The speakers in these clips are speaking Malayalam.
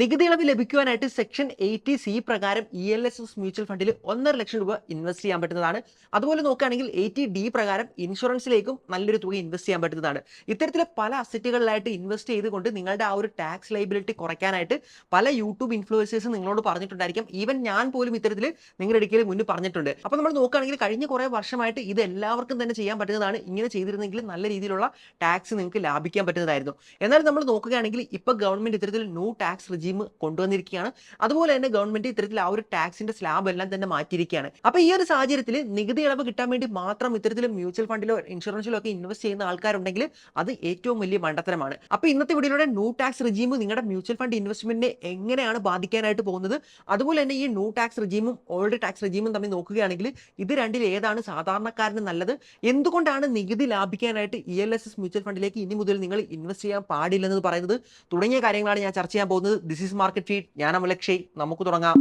നികുതി ഇളവ് ലഭിക്കുവാനായിട്ട് സെക്ഷൻ എയ്റ്റി സി പ്രകാരം E L S S mutual ഫണ്ടിൽ ഒന്നര ലക്ഷം രൂപ ഇൻവെസ്റ്റ് ചെയ്യാൻ പറ്റുന്നതാണ്. അതുപോലെ നോക്കുകയാണെങ്കിൽ എയ്റ്റി ഡി പ്രകാരം ഇൻഷുറൻസിലേക്കും നല്ലൊരു തുക ഇൻവെസ്റ്റ് ചെയ്യാൻ പറ്റുന്നതാണ്. ഇത്തരത്തിലെ പല അസറ്റുകളിലായിട്ട് ഇൻവെസ്റ്റ് ചെയ്തുകൊണ്ട് നിങ്ങളുടെ ആ ഒരു ടാക്സ് ലൈബിലിറ്റി കുറയ്ക്കാനായിട്ട് പല യൂട്യൂബ് ഇൻഫ്ലുവൻസേഴ്സ് നിങ്ങളോട് പറഞ്ഞിട്ടുണ്ടായിരിക്കും. ഈവൻ ഞാൻ പോലും ഇത്തരത്തിൽ നിങ്ങളുടെ ഇടയ്ക്ക് മുന്നിൽ പറഞ്ഞിട്ടുണ്ട്. അപ്പോൾ നമ്മൾ നോക്കുകയാണെങ്കിൽ കഴിഞ്ഞ കുറേ വർഷമായിട്ട് ഇത് എല്ലാവർക്കും തന്നെ ചെയ്യാൻ പറ്റുന്നതാണ്. ഇങ്ങനെ ചെയ്തിരുന്നെങ്കിൽ നല്ല രീതിയിലുള്ള ടാക്സ് നിങ്ങൾക്ക് ലാഭിക്കാൻ പറ്റുന്നതായിരുന്നു. എന്നാൽ നമ്മൾ നോക്കുകയാണെങ്കിൽ ഇപ്പോൾ ഗവൺമെന്റ് ഇത്തരത്തിൽ നോ ടാക്സ് റിജീം കൊണ്ടുവന്നിരിക്കുകയാണ്. അതുപോലെ തന്നെ ഗവൺമെന്റ് ഇത്തരത്തിൽ ആ ഒരു ടാക്സിന്റെ സ്ലാബ് എല്ലാം തന്നെ മാറ്റിയിരിക്കുകയാണ്. അപ്പൊ ഈ ഒരു സാഹചര്യത്തിൽ നികുതി ഇളവ് കിട്ടാൻ വേണ്ടി മാത്രം ഇത്തരത്തിൽ മ്യൂച്വൽ ഫണ്ടിലോ ഇൻഷുറൻസിലോ ഒക്കെ ഇൻവെസ്റ്റ് ചെയ്യുന്ന ആൾക്കാരുണ്ടെങ്കിൽ അത് ഏറ്റവും വലിയ മണ്ടത്തരമാണ്. അപ്പൊ ഇന്നത്തെ വീഡിയോയുടെ ന്യൂ ടാക്സ് റിജീം നിങ്ങളുടെ മ്യൂച്വൽ ഫണ്ട് ഇൻവെസ്റ്റ്മെന്റിനെ എങ്ങനെയാണ് ബാധിക്കാനായിട്ട് പോകുന്നത്? അതുപോലെ തന്നെ ഈ ന്യൂ ടാക്സ് റിജീമും ഓൾഡ് ടാക്സ് റിജീമും തമ്മിൽ നോക്കുകയാണെങ്കിൽ ഇത് രണ്ടിൽ ഏതാണ് സാധാരണക്കാരന് നല്ലത്? എന്തുകൊണ്ടാണ് നികുതി ലാഭിക്കാനായിട്ട് E L S S mutual ഫണ്ടിലേക്ക് ഇനി മുതൽ നിങ്ങൾ ഇൻവെസ്റ്റ് ചെയ്യാൻ പാടില്ലെന്ന് പറയുന്നത്? തുടങ്ങിയ കാര്യങ്ങളാണ് ഞാൻ ചർച്ച ചെയ്യാൻ പോകുന്നത്. ദിസ് ഈസ് മാർക്കറ്റ് ഫീഡ് ഞാൻ അമലക്ഷയ് നമുക്ക് തുടങ്ങാം.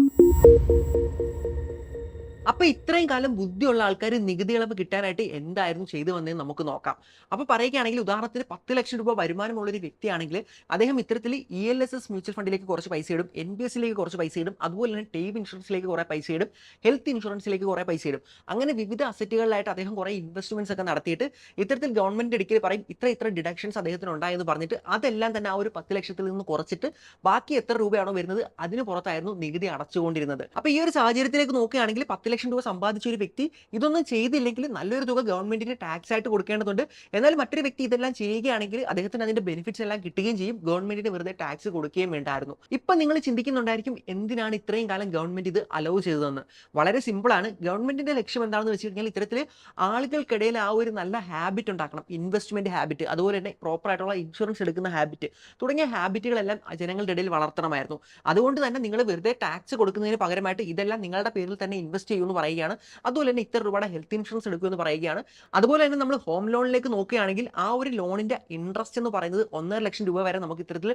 അപ്പൊ ഇത്രയും കാലം ബുദ്ധിയുള്ള ആൾക്കാർ നികുതി ഇളവ് കിട്ടാനായിട്ട് എന്തായിരുന്നു ചെയ്തു വന്നതെന്ന് നമുക്ക് നോക്കാം. അപ്പൊ പറയുകയാണെങ്കിൽ ഉദാഹരണത്തിന് പത്ത് ലക്ഷം രൂപ വരുമാനമുള്ള ഒരു വ്യക്തിയാണെങ്കിൽ അദ്ദേഹം ഇത്തരത്തിൽ E L S S mutual ഫണ്ടിലേക്ക് കുറച്ച് പൈസ ഇടും എൻ ബി എസിലേക്ക് കുറച്ച് പൈസ ഇടും അതുപോലെ തന്നെ ടേം ഇൻഷുറൻസിലേക്ക് കുറേ പൈസ ഇടും ഹെൽത്ത് ഇൻഷുറൻസിലേക്ക് കുറേ പൈസ ഇടും. അങ്ങനെ വിവിധ അസറ്റുകളിലായിട്ട് അദ്ദേഹം കുറേ ഇൻവെസ്റ്റ്മെന്റ്സ് ഒക്കെ നടത്തിയിട്ട് ഇത്തരത്തിൽ ഗവൺമെന്റ് ഇടയ്ക്ക് പറയും ഇത്ര ഇത്ര ഡിഡക്ഷൻസ് അദ്ദേഹത്തിന് ഉണ്ടായെന്ന് പറഞ്ഞിട്ട് അതെല്ലാം തന്നെ ആ ഒരു പത്ത് ലക്ഷത്തിൽ നിന്ന് കുറച്ചിട്ട് ബാക്കി എത്ര രൂപയാണോ വരുന്നത് അതിന് പുറത്തായിരുന്നു നികുതി അടച്ചുകൊണ്ടിരുന്നത്. അപ്പൊ ഈ ഒരു സാഹചര്യത്തിലേക്ക് നോക്കുകയാണെങ്കിൽ പത്ത് ലക്ഷം രൂപ സമ്പാദിച്ച ഒരു വ്യക്തി ഇതൊന്നും ചെയ്തില്ലെങ്കിൽ നല്ലൊരു തുക ഗവൺമെന്റിന് ടാക്സ് ആയിട്ട് കൊടുക്കേണ്ടതുണ്ട്. എന്നാൽ മറ്റൊരു വ്യക്തി ഇതെല്ലാം ചെയ്യുകയാണെങ്കിൽ അദ്ദേഹത്തിന് അതിന്റെ ബെനിഫിറ്റ്സ് എല്ലാം കിട്ടുകയും ചെയ്യും. ഗവൺമെന്റിന് വെറുതെ ടാക്സ് കൊടുക്കുകയും വേണ്ടായിരുന്നു. ഇപ്പൊ നിങ്ങൾ ചിന്തിക്കുന്നുണ്ടായിരിക്കും എന്തിനാണ് ഇത്രയും കാലം ഗവൺമെന്റ് ഇത് അലൗ ചെയ്തതെന്ന്? വളരെ സിമ്പിൾ ആണ്. ഗവൺമെന്റിന്റെ ലക്ഷ്യം എന്താണെന്ന് വെച്ച് കഴിഞ്ഞാൽ ഇത്തരത്തിൽ ആളുകൾക്കിടയിൽ ആ ഒരു നല്ല ഹാബിറ്റ് ഉണ്ടാക്കണം. ഇൻവെസ്റ്റ്മെന്റ് ഹാബിറ്റ് അതുപോലെ തന്നെ പ്രോപ്പർ ആയിട്ടുള്ള ഇൻഷുറൻസ് എടുക്കുന്ന ഹാബിറ്റ് തുടങ്ങിയ ഹാബിറ്റുകളെല്ലാം ജനങ്ങളുടെ ഇടയിൽ വളർത്തണമായിരുന്നു. അതുകൊണ്ട് തന്നെ നിങ്ങൾ വെറുതെ ടാക്സ് കൊടുക്കുന്നതിന് പകരമായിട്ട് ഇതെല്ലാം നിങ്ങളുടെ പേരിൽ തന്നെ ഇൻവെസ്റ്റ് ചെയ്യുമെന്ന് പറയുകയാണ്. അതുപോലെ തന്നെ ഇത്ര രൂപയുടെ ഹെൽത്ത് ഇൻഷുറൻസ് എടുക്കുക എന്ന് പറയുകയാണ്. അതുപോലെ തന്നെ നമ്മൾ ഹോം ലോണിലേക്ക് നോക്കുകയാണെങ്കിൽ ആ ഒരു ലോണിന്റെ ഇൻട്രസ്റ്റ് എന്ന് പറയുന്നത് ഒന്നര ലക്ഷം രൂപ വരെ നമുക്ക് ഇത്തരത്തിൽ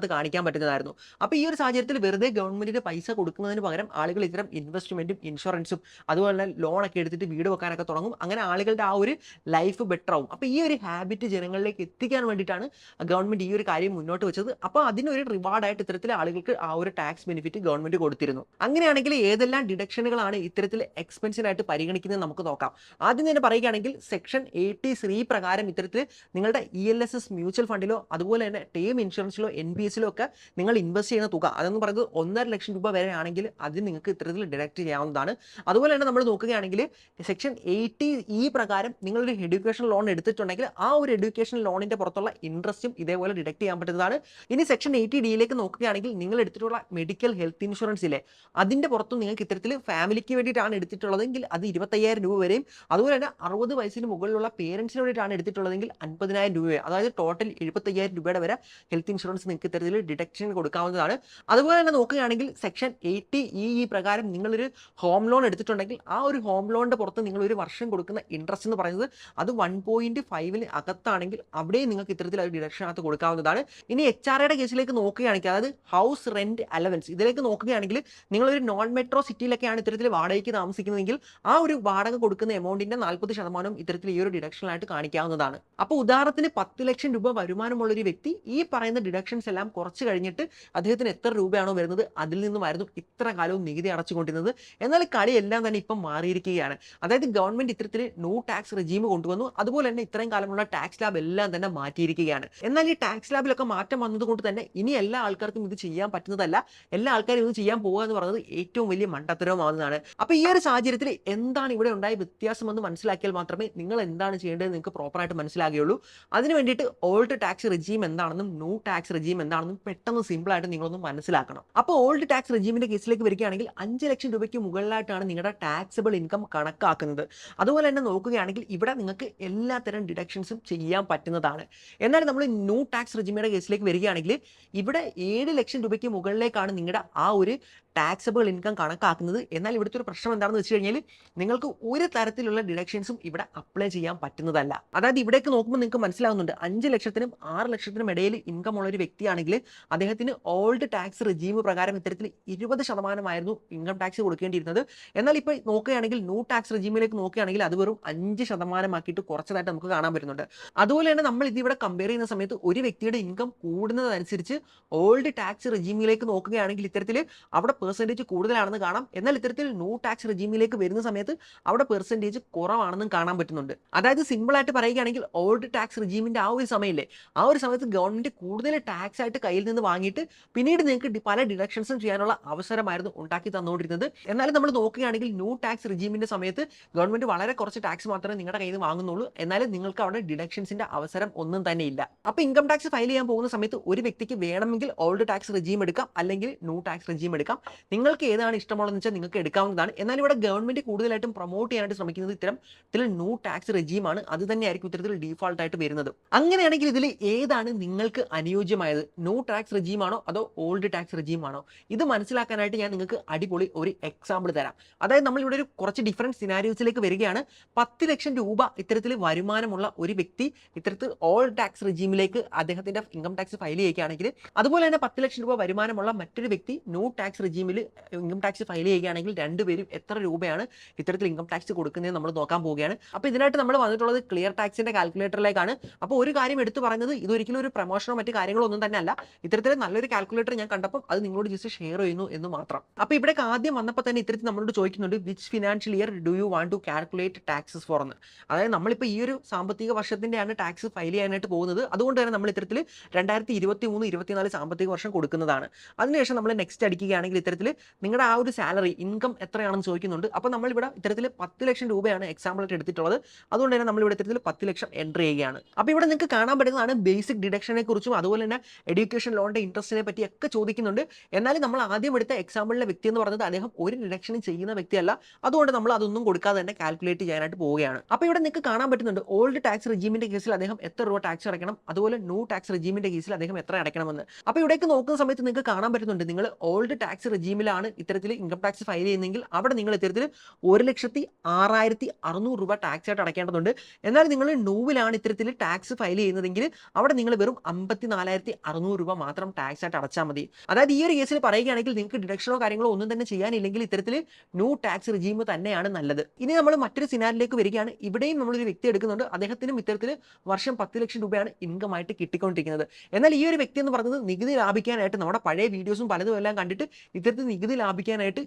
അത് കാണിക്കാൻ പറ്റുന്നതായിരുന്നു. അപ്പോൾ ഈ ഒരു സാഹചര്യത്തിൽ വെറുതെ ഗവൺമെന്റിന്റെ പൈസ കൊടുക്കുന്നതിന് പകരം ആളുകൾ ഇത്തരം ഇൻവെസ്റ്റ്മെന്റും ഇൻഷുറൻസും അതുപോലെ തന്നെ ലോണൊക്കെ എടുത്തിട്ട് വീട് വെക്കാനൊക്കെ തുടങ്ങും. അങ്ങനെ ആളുകളുടെ ആ ഒരു ലൈഫ് ബെറ്റർ ആവും. അപ്പോൾ ഈ ഒരു ഹാബിറ്റ് ജനങ്ങളിലേക്ക് എത്തിക്കാൻ വേണ്ടിയിട്ടാണ് ഗവൺമെന്റ് ഈ ഒരു കാര്യം മുന്നോട്ട് വെച്ചത്. അപ്പോൾ അതിനൊരു റിവാർഡായിട്ട് ഇത്തരത്തിൽ ആളുകൾക്ക് ആ ഒരു ടാക്സ് ബെനിഫിറ്റ് ഗവൺമെന്റ് കൊടുത്തിരുന്നു. അങ്ങനെയാണെങ്കിൽ ഏതെല്ലാം ഡിഡക്ഷനുകളാണ് ഇത്തരത്തിൽ എക്സ്പെൻസിനായിട്ട് പരിഗണിക്കുന്നത് നമുക്ക് നോക്കാം. ആദ്യം തന്നെ പറയുകയാണെങ്കിൽ സെക്ഷൻ എയ്റ്റി ത്രീ പ്രകാരം ഇത്തരത്തിൽ നിങ്ങളുടെ E L S S mutual ഫണ്ടിലോ അതുപോലെ തന്നെ ടേം ഇൻഷുറൻസിലോ എൻ പി എസിലോ ഒക്കെ നിങ്ങൾ ഇൻവെസ്റ്റ് ചെയ്യുന്ന തുക അതെന്ന് പറയുന്നത് ഒന്നര ലക്ഷം രൂപ വരെ ആണെങ്കിൽ അത് നിങ്ങൾക്ക് ഇത്തരത്തിൽ ഡിഡക്റ്റ് ചെയ്യാവുന്നതാണ്. അതുപോലെ തന്നെ നമ്മൾ നോക്കുകയാണെങ്കിൽ സെക്ഷൻ എയ്റ്റി ഇ പ്രകാരം നിങ്ങളൊരു എഡ്യൂക്കേഷൻ ലോൺ എടുത്തിട്ടുണ്ടെങ്കിൽ ആ ഒരു എഡ്യൂക്കേഷൻ ലോണിന്റെ പുറത്തുള്ള ഇൻട്രസ്റ്റും ഇതേപോലെ ഡിഡക്ട് ചെയ്യാൻ പറ്റുന്നതാണ്. ഇനി സെക്ഷൻ എയ്റ്റി ഡിയിലേക്ക് നോക്കുകയാണെങ്കിൽ നിങ്ങൾ എടുത്തിട്ടുള്ള മെഡിക്കൽ ഹെൽത്ത് ഇൻഷുറൻസ് ഇല്ലേ അതിന്റെ പുറത്തും നിങ്ങൾക്ക് ഇത്തരത്തിൽ ഫാമിലിക്ക് വേണ്ടിയിട്ടാണ് എടുത്തിട്ടുള്ളതെങ്കിൽ അത് ഇരുപത്തയ്യായിരം രൂപ വരെയും അതുപോലെ തന്നെ അറുപത് വയസ്സിന് മുകളിലുള്ള പേരൻസിന് വേണ്ടിയിട്ടാണ് എടുത്തിട്ടുള്ളതെങ്കിൽ അൻപതിനായിരം രൂപ അതായത് ടോട്ടൽ എഴുപത്തയ്യായിരം രൂപയുടെ വരെ ഹെൽത്ത് ഇൻഷുറൻസ് നിങ്ങൾക്ക് ഇത്തരത്തിൽ ഡിഡക്ഷൻ കൊടുക്കാവുന്നതാണ്. അതുപോലെ തന്നെ നോക്കുകയാണെങ്കിൽ സെക്ഷൻ എയ്റ്റി ഇ പ്രകാരം നിങ്ങളൊരു ഹോം ലോൺ എടുത്തിട്ടുണ്ടെങ്കിൽ ആ ഒരു ഹോം ലോണിന്റെ പുറത്ത് നിങ്ങൾ ഒരു വർഷം കൊടുക്കുന്ന ഇൻട്രസ്റ്റ് എന്ന് പറയുന്നത് അത് വൺ പോയിന്റ് ഫൈവിന് അകത്താണെങ്കിൽ അവിടെയും നിങ്ങൾക്ക് ഇത്തരത്തിൽ ഒരു ഡിഡക്ഷനകത്ത് കൊടുക്കാവുന്നതാണ്. ഇനി എച്ച് ആർ ഐയുടെ കേസിലേക്ക് നോക്കുകയാണെങ്കിൽ അതായത് ഹൗസ് റെന്റ് അലവൻസ് ഇതിലേക്ക് നോക്കുകയാണെങ്കിൽ നിങ്ങളൊരു നോൺ മെട്രോ സിറ്റിയിലൊക്കെയാണ് ഇത്തരത്തിൽ വാടകയ്ക്ക് താമസിക്കുന്നതെങ്കിൽ ആ ഒരു വാടക കൊടുക്കുന്ന എമൗണ്ടിന്റെ നാൽപ്പത് ശതമാനം ഇത്തരത്തിൽ ഈ ഒരു ഡിഡക്ഷനായിട്ട് കാണിക്കാവുന്നതാണ്. അപ്പോൾ ഉദാഹരണത്തിന് പത്ത് ലക്ഷം രൂപ വരുമാനമുള്ള ഒരു വ്യക്തി ഈ പറയുന്ന ഡിഡക്ഷൻസ് എല്ലാം കുറച്ച് കഴിഞ്ഞിട്ട് അദ്ദേഹത്തിന് എത്ര രൂപയാണോ വരുന്നത് അതിൽ നിന്നുമായിരുന്നു ഇത്ര കാലവും നികുതി അടച്ചുകൊണ്ടിരുന്നത്. എന്നാൽ കളി എല്ലാം തന്നെ ഇപ്പം മാറിയിരിക്കുകയാണ്. അതായത് ഗവൺമെന്റ് ഇത്തരത്തിൽ നോ ടാക്സ് റെജീം കൊണ്ടുവന്നു. അതുപോലെ തന്നെ ഇത്രയും കാലമുള്ള ടാക്സ് ലാബ് എല്ലാം തന്നെ മാറ്റിയിരിക്കുകയാണ്. എന്നാൽ ഈ ടാക്സ് ലാബിലൊക്കെ മാറ്റം വന്നതുകൊണ്ട് തന്നെ ഇനി എല്ലാ ആൾക്കാർക്കും ഇത് ചെയ്യാൻ പറ്റുന്നതല്ല. എല്ലാ ആൾക്കാരും ഇത് ചെയ്യാൻ പോകുക എന്ന് പറയുന്നത് ഏറ്റവും വലിയ മണ്ടത്തരവുമാവുന്നതാണ്. അപ്പോൾ ഈ ഒരു സാഹചര്യത്തിൽ എന്താണ് ഇവിടെ ഉണ്ടായ വ്യത്യാസം എന്ന് മനസ്സിലാക്കിയാൽ മാത്രമേ നിങ്ങൾ എന്താണ് ചെയ്യേണ്ടത് നിങ്ങൾക്ക് പ്രോപ്പർ ആയിട്ട് മനസ്സിലാകുകയുള്ളൂ. അതിന് വേണ്ടിയിട്ട് ഓൾഡ് ടാക്സ് റെജീം എന്താണെന്നും ന്യൂ ടാക്സ് റെജീം എന്താണെന്നും പെട്ടെന്ന് സിമ്പിൾ ആയിട്ട് നിങ്ങളൊന്ന് മനസ്സിലാക്കണം. അപ്പോൾ ഓൾഡ് ടാക്സ് റിജീമിന്റെ കേസിലേക്ക് വരികയാണെങ്കിൽ അഞ്ച് ലക്ഷം രൂപയ്ക്ക് മുകളിലായിട്ടാണ് നിങ്ങളുടെ ടാക്സബിൾ ഇൻകം കണക്കാക്കുന്നത്. അതുപോലെ തന്നെ നോക്കുകയാണെങ്കിൽ ഇവിടെ നിങ്ങൾക്ക് എല്ലാത്തരം ഡിഡക്ഷൻസും ചെയ്യാൻ പറ്റുന്നതാണ്. എന്നാൽ നമ്മൾ ന്യൂ ടാക്സ് റെജിമിയുടെ കേസിലേക്ക് വരികയാണെങ്കിൽ ഇവിടെ ഏഴ് ലക്ഷം രൂപയ്ക്ക് മുകളിലേക്കാണ് നിങ്ങളുടെ ആ ഒരു ടാക്സബിൾ ഇൻകം കണക്കാക്കുന്നത്. എന്നാൽ ഇവിടുത്തെ ഒരു പ്രശ്നം എന്താണെന്ന് വെച്ച് കഴിഞ്ഞാൽ നിങ്ങൾക്ക് ഒരു തരത്തിലുള്ള ഡിഡക്ഷൻസും ഇവിടെ അപ്ലൈ ചെയ്യാൻ പറ്റുന്നതല്ല. അതായത് ഇവിടേക്ക് നോക്കുമ്പോൾ നിങ്ങൾക്ക് മനസ്സിലാവുന്നുണ്ട്. അഞ്ച് ലക്ഷത്തിനും ആറ് ലക്ഷത്തിനും ഇടയിൽ ഇൻകം ഉള്ള ഒരു വ്യക്തിയാണെങ്കിൽ അദ്ദേഹത്തിന് ഓൾഡ് ടാക്സ് റിജീം പ്രകാരം ഇത്തരത്തിൽ ഇരുപത് ശതമാനമായിരുന്നു ഇൻകം ടാക്സ് കൊടുക്കേണ്ടിയിരുന്നത്. എന്നാൽ ഇപ്പോൾ നോക്കുകയാണെങ്കിൽ ന്യൂ ടാക്സ് റിജീമിലേക്ക് നോക്കുകയാണെങ്കിൽ അത് വെറും അഞ്ച് ശതമാനമാക്കിയിട്ട് കുറച്ചതായിട്ട് നമുക്ക് കാണാൻ പറ്റുന്നുണ്ട്. അതുപോലെ തന്നെ നമ്മൾ ഇതിവിടെ കമ്പയർ ചെയ്യുന്ന സമയത്ത് ഒരു വ്യക്തിയുടെ ഇൻകം കൂടുന്നതനുസരിച്ച് ഓൾഡ് ടാക്സ് റിജീമിലേക്ക് നോക്കുകയാണെങ്കിൽ ഇത്തരത്തിൽ അവിടെ പെർസെന്റേജ് കൂടുതലാണെന്ന് കാണാം. എന്നാൽ ഇത്തരത്തിൽ ന്യൂ ടാക്സ് റെജീമിലേക്ക് വരുന്ന സമയത്ത് അവിടെ പെർസെന്റേജ് കുറവാണെന്നും കാണാൻ പറ്റുന്നുണ്ട്. അതായത് സിമ്പിളായിട്ട് പറയുകയാണെങ്കിൽ ഓൾഡ് ടാക്സ് റെജീമിന്റെ ആ ഒരു സമയമില്ലേ ആ ഒരു സമയത്ത് ഗവൺമെന്റ് കൂടുതൽ ടാക്സ് ആയിട്ട് കയ്യിൽ നിന്ന് വാങ്ങിയിട്ട് പിന്നീട് നിങ്ങൾക്ക് പല ഡിഡക്ഷൻസും ചെയ്യാനുള്ള അവസരമായിരുന്നു ഉണ്ടാക്കി തന്നുകൊണ്ടിരുന്നത്. എന്നാലും നമ്മൾ നോക്കുകയാണെങ്കിൽ ന്യൂ ടാക്സ് റെജീമിന്റെ സമയത്ത് ഗവൺമെന്റ് വളരെ കുറച്ച് ടാക്സ് മാത്രമേ നിങ്ങളുടെ കയ്യിൽ നിന്ന് വാങ്ങുന്നുള്ളൂ. എന്നാലും നിങ്ങൾക്ക് അവിടെ ഡിഡക്ഷൻസിന്റെ അവസരം ഒന്നും തന്നെ ഇല്ല. അപ്പോൾ ഇൻകം ടാക്സ് ഫയൽ ചെയ്യാൻ പോകുന്ന സമയത്ത് ഒരു വ്യക്തിക്ക് വേണമെങ്കിൽ ഓൾഡ് ടാക്സ് റിജീം എടുക്കാം അല്ലെങ്കിൽ ന്യൂ ടാക്സ് റിജീം എടുക്കാം. നിങ്ങൾക്ക് ഏതാണ് ഇഷ്ടമുള്ളതെന്ന് വെച്ചാൽ നിങ്ങൾക്ക് എടുക്കാവുന്നതാണ്. എന്നാൽ ഇവിടെ ഗവൺമെന്റ് കൂടുതലായിട്ടും പ്രൊമോട്ട് ചെയ്യാനായിട്ട് ശ്രമിക്കുന്നത് ഇത്തരം ഇതിൽ ന്യൂ ടാക്സ് റെജീമാണ് അത് തന്നെയായിരിക്കും ഇത്തരത്തിൽ ഡീഫോൾട്ട് ആയിട്ട് വരുന്നത്. അങ്ങനെയാണെങ്കിൽ ഇതിൽ ഏതാണ് നിങ്ങൾക്ക് അനുയോജ്യമായത്? ന്യൂ ടാക്സ് റെജീമാണോ അതോ ഓൾഡ് ടാക്സ് റെജീമാണോ ഇത് മനസ്സിലാക്കാനായിട്ട് ഞാൻ നിങ്ങൾക്ക് അടിപൊളി ഒരു എക്സാമ്പിൾ തരാം. അതായത് നമ്മൾ ഇവിടെ ഒരു കുറച്ച് ഡിഫറന്റ് സിനാരിയോസിലേക്ക് വരികയാണ്. പത്ത് ലക്ഷം രൂപ ഇത്തരത്തിൽ വരുമാനമുള്ള ഒരു വ്യക്തി ഇത്തരത്തിൽ ഓൾഡ് ടാക്സ് റെജീമിലേക്ക് അദ്ദേഹത്തിന്റെ ഇൻകം ടാക്സ് ഫയൽ ചെയ്യുകയാണെങ്കിൽ അതുപോലെ തന്നെ പത്ത് ലക്ഷം രൂപ വരുമാനമുള്ള മറ്റൊരു വ്യക്തി ന്യൂ ടാക്സ് റെജീമിൽ ഇൻകം ടാക്സ് ഫയൽ ചെയ്യുകയാണെങ്കിൽ രണ്ടുപേരും എത്ര രൂപയാണ് ഇത്തരത്തിൽ ഇൻകം ടാക്സ് കൊടുക്കുന്നത് നമ്മൾ നോക്കാൻ പോവുകയാണ്. അപ്പോൾ ഇതിനായിട്ട് നമ്മൾ വന്നിട്ടുള്ളത് ക്ലിയർ ടാക്സിന്റെ കാൽക്കുലേറ്ററിലേക്കാണ് അപ്പോൾ ഒരു കാര്യം എടുത്തു പറയുന്നത് ഇതൊരിക്കലും ഒരു പ്രൊമോഷനോ മറ്റു കാര്യങ്ങളോ ഒന്നും തന്നെ അല്ല ഇത്തരത്തിൽ നല്ലൊരു കാൽക്കുലേറ്റർ ഞാൻ കണ്ടപ്പോൾ അത് നിങ്ങളോട് ജസ്റ്റ് ഷെയർ ചെയ്യുന്നു എന്ന് മാത്രം. അപ്പോൾ ഇവിടെ ആദ്യം വന്നപ്പോൾ തന്നെ ഇത്തരത്തിൽ നമ്മളോട് ചോദിക്കുന്നുണ്ട് which financial year do you want to calculate taxes for എന്ന്. അതായത് നമ്മളിപ്പോൾ ഈ ഒരു സാമ്പത്തിക വർഷത്തിന്റെയാണ് ടാക്സ് ഫയൽ ചെയ്യാനായിട്ട് പോകുന്നത്. അതുകൊണ്ട് തന്നെ നമ്മൾ ഇത്തരത്തിൽ രണ്ടായിരത്തി ഇരുപത്തി മൂന്ന് ഇരുപത്തിനാല് സാമ്പത്തിക വർഷം കൊടുക്കുന്നതാണ്. അതിനുശേഷം നമ്മൾ നെക്സ്റ്റ് അടിക്കുകയാണെങ്കിൽ ഇത്തരത്തിൽ നിങ്ങളുടെ ആ ഒരു സാലറി ഇൻകം എത്രയാണെന്ന് ചോദിക്കുന്നുണ്ട്. അപ്പോൾ നമ്മളിവിടെ ഇത്തരത്തിൽ പത്ത് ലക്ഷം രൂപയാണ് എക്സാമ്പിൾ ആയിട്ട് എടുത്തിട്ടുള്ളത്. അതുകൊണ്ട് തന്നെ നമ്മൾ ഇവിടെ ഇത്തരത്തിൽ പത്ത് ലക്ഷം എൻട്രി ചെയ്യുകയാണ്. അപ്പോൾ ഇവിടെ നിങ്ങൾക്ക് കാണാൻ പറ്റുന്നതാണ് ബേസിക് ഡിഡക്ഷനെ കുറിച്ചും അതുപോലെ തന്നെ എഡ്യൂക്കേഷൻ ലോണിന്റെ ഇൻട്രസ്റ്റിനെ പറ്റി ഒക്കെ ചോദിക്കുന്നുണ്ട്. എന്നാലും നമ്മൾ ആദ്യം എടുത്ത എക്സാമ്പിളിലെ വ്യക്തി എന്ന് പറയുന്നത് അദ്ദേഹം ഒരു ഡിഡക്ഷനും ചെയ്യുന്ന വ്യക്തിയല്ല. അതുകൊണ്ട് നമ്മൾ അതൊന്നും കൊടുക്കാതെ തന്നെ കാൽക്കുലേറ്റ് ചെയ്യാനായിട്ട് പോവുകയാണ്. അപ്പോൾ ഇവിടെ നിങ്ങൾക്ക് കാണാൻ പറ്റുന്നുണ്ട് ഓൾഡ് ടാക്സ് റെജീമിന്റെ കേസിൽ അദ്ദേഹം എത്ര രൂപ ടാക്സ് അടയ്ക്കണം അതുപോലെ ന്യൂ ടാക്സ് റെജീമിന്റെ കേസിൽ അദ്ദേഹം എത്ര അടയ്ക്കണമെന്ന്. അപ്പോൾ ഇവിടേക്ക് നോക്കുന്ന സമയത്ത് നിങ്ങൾക്ക് കാണാൻ പറ്റുന്നുണ്ട് നിങ്ങൾ ഓൾഡ് ടാക്സ് റെജീമിലാണ് ഇത്തരത്തിൽ ഇൻകം ടാക്സ് ഫയൽ ചെയ്യുന്നതെങ്കിൽ അവിടെ നിങ്ങൾ ഇത്തരത്തിൽ ഒരു ലക്ഷത്തി ആറായിരത്തി അറുന്നൂറ് രൂപ ടാക്സ് ആയിട്ട് അടയ്ക്കേണ്ടതുണ്ട്. എന്നാൽ നിങ്ങൾ ന്യൂവിലാണ് ഇത്തരത്തിൽ ടാക്സ് ഫയൽ ചെയ്യുന്നതെങ്കിൽ അവിടെ നിങ്ങൾ വെറും അമ്പത്തി നാലായിരത്തി അറുന്നൂറ് രൂപ മാത്രം ടാക്സ് ആയിട്ട് അടച്ചാൽ മതി. അതായത് ഈ ഒരു കേസിൽ പറയുകയാണെങ്കിൽ നിങ്ങൾക്ക് ഡിഡക്ഷനോ കാര്യങ്ങളോ ഒന്നും തന്നെ ചെയ്യാനില്ലെങ്കിൽ ഇത്തരത്തിൽ ന്യൂ ടാക്സ് റിജീം തന്നെയാണ് നല്ലത്. ഇനി നമ്മൾ മറ്റൊരു സിനാരിലേക്ക് വരികയാണ്. ഇവിടെയും നമ്മളൊരു വ്യക്തി എടുക്കുന്നുണ്ട്. അദ്ദേഹത്തിനും ഇത്തരത്തിൽ വർഷം പത്ത് ലക്ഷം രൂപയാണ് ഇൻകം ആയിട്ട് കിട്ടിക്കൊണ്ടിരിക്കുന്നത്. എന്നാൽ ഈ ഒരു വ്യക്തി എന്ന് പറയുന്നത് നികുതി ലാഭിക്കാനായിട്ട് നമ്മുടെ പഴയ വീഡിയോസും പലതും എല്ലാം കണ്ടിട്ട് ഇത്തരത്തിൽ നികുതി ലാഭിക്കാനായിട്ട്